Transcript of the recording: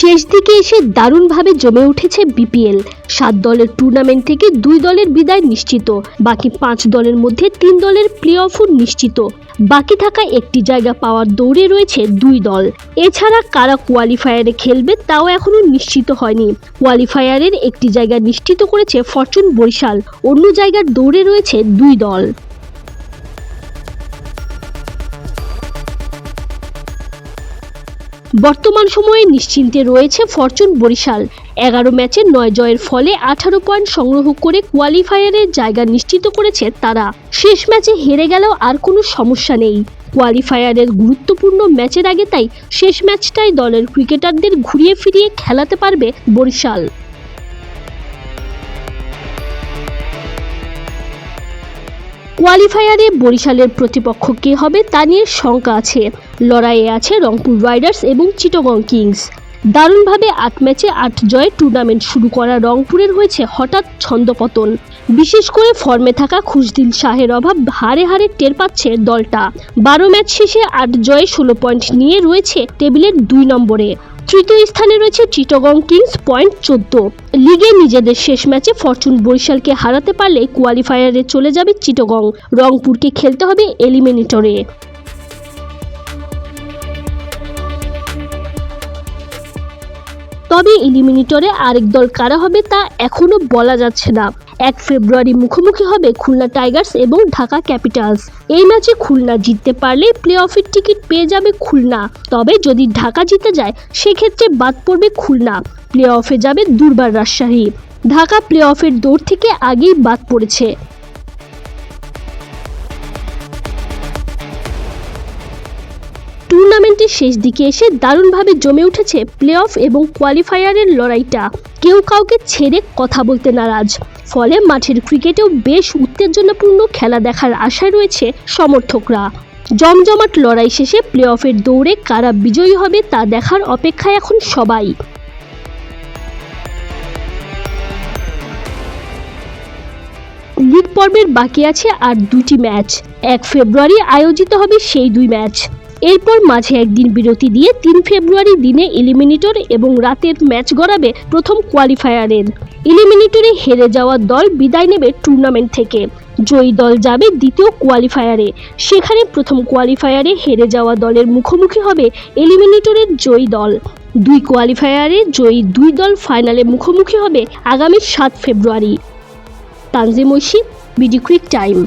শেষ দিকে এসে দারুণভাবে জমে উঠেছে বিপিএল। সাত দলের টুর্নামেন্ট থেকে দুই দলের বিদায় নিশ্চিত। বাকি পাঁচ দলের মধ্যে তিন দলের প্লে অফও নিশ্চিত। বাকি থাকা একটি জায়গা পাওয়ার দৌড়ে রয়েছে দুই দল। এছাড়া কারা কোয়ালিফায়ারে খেলবে তাও এখনও নিশ্চিত হয়নি। কোয়ালিফায়ারের একটি জায়গা নিশ্চিত করেছে ফরচুন বরিশাল। অন্য জায়গার দৌড়ে রয়েছে দুই দল। বর্তমান সময়ে নিশ্চিন্তে রয়েছে ফরচুন বরিশাল। এগারো ম্যাচের নয় জয়ের ফলে আঠারো পয়েন্ট সংগ্রহ করে কোয়ালিফায়ারের জায়গা নিশ্চিত করেছে তারা। শেষ ম্যাচে হেরে গেলেও আর কোনো সমস্যা নেই। কোয়ালিফায়ারের গুরুত্বপূর্ণ ম্যাচের আগে তাই শেষ ম্যাচটাই দলের ক্রিকেটারদের ঘুরিয়ে ফিরিয়ে খেলাতে পারবে বরিশাল। কোয়ালিফায়ারে বরিশালের প্রতিপক্ষ কে হবে তা নিয়ে শঙ্কা আছে। লড়াইয়ে আছে রংপুর রাইডার্স এবং চিটগং কিংস। দারুণভাবে আট ম্যাচে আট জয়ে টুর্নামেন্ট শুরু করা রংপুরের হয়েছে হঠাৎ ছন্দপতন। বিশেষ করে ফর্মে থাকা খুশদিল শাহের অভাব হারে হারে টের পাচ্ছে দলটা। বারো ম্যাচ শেষে আট জয়ে ষোলো পয়েন্ট নিয়ে রয়েছে টেবিলের দুই নম্বরে। তৃতীয় স্থানে রয়েছে চিটগং কিংস পয়েন্ট চোদ্দ। লিগে নিজেদের শেষ ম্যাচে ফরচুন বরিশালকে হারাতে পারলে কোয়ালিফায়ারে চলে যাবে চিটগং। রংপুরকে খেলতে হবে এলিমিনেটরে। তবে এলিমিনেটরে আরেক দল কারা হবে তা এখনও বলা যাচ্ছে না। এক ফেব্রুয়ারি মুখোমুখি হবে খুলনা টাইগার্স এবং ঢাকা ক্যাপিটালস। এই ম্যাচে খুলনা জিততে পারলে প্লে অফের টিকিট পেয়ে যাবে খুলনা। তবে যদি ঢাকা জিতে যায়, সেক্ষেত্রে বাদ পড়বে খুলনা। প্লে অফে যাবে দুর্বার রাজশাহী। ঢাকা প্লে অফের দৌড় থেকে আগেই বাদ পড়েছে। শেষ দিকে এসে দারুণভাবে জমে উঠেছে প্লে অফ এবং কোয়ালিফায়ারের লড়াইটা। কেউ কাউকে ছেড়ে কথা বলতে নারাজ। ফলে মাঠের ক্রিকেটেও বেশ উত্তেজনাপূর্ণ খেলা দেখার আশায় রয়েছে সমর্থকরা। জমজমাট লড়াই শেষে প্লে অফের দৌড়ে কারা বিজয়ী হবে তা দেখার অপেক্ষায় এখন সবাই। লিগ পর্বের বাকি আছে আর দুটি ম্যাচ। এক ফেব্রুয়ারি আয়োজিত হবে সেই দুই ম্যাচ। এরপর মাঝে একদিন বিরতি দিয়ে তিন ফেব্রুয়ারি দিনে এলিমিনেটর এবং রাতের ম্যাচ গড়াবে প্রথম কোয়ালিফায়ারের। এলিমিনেটরে হেরে যাওয়া দল বিদায় নেবে টুর্নামেন্ট থেকে। জয়ী দল যাবে দ্বিতীয় কোয়ালিফায়ারে। সেখানে প্রথম কোয়ালিফায়ারে হেরে যাওয়া দলের মুখোমুখি হবে এলিমিনেটরের জয়ী দল। দুই কোয়ালিফায়ারে জয়ী দুই দল ফাইনালে মুখোমুখি হবে আগামী সাত ফেব্রুয়ারি। Tanzim Oishi, BD Cric Time.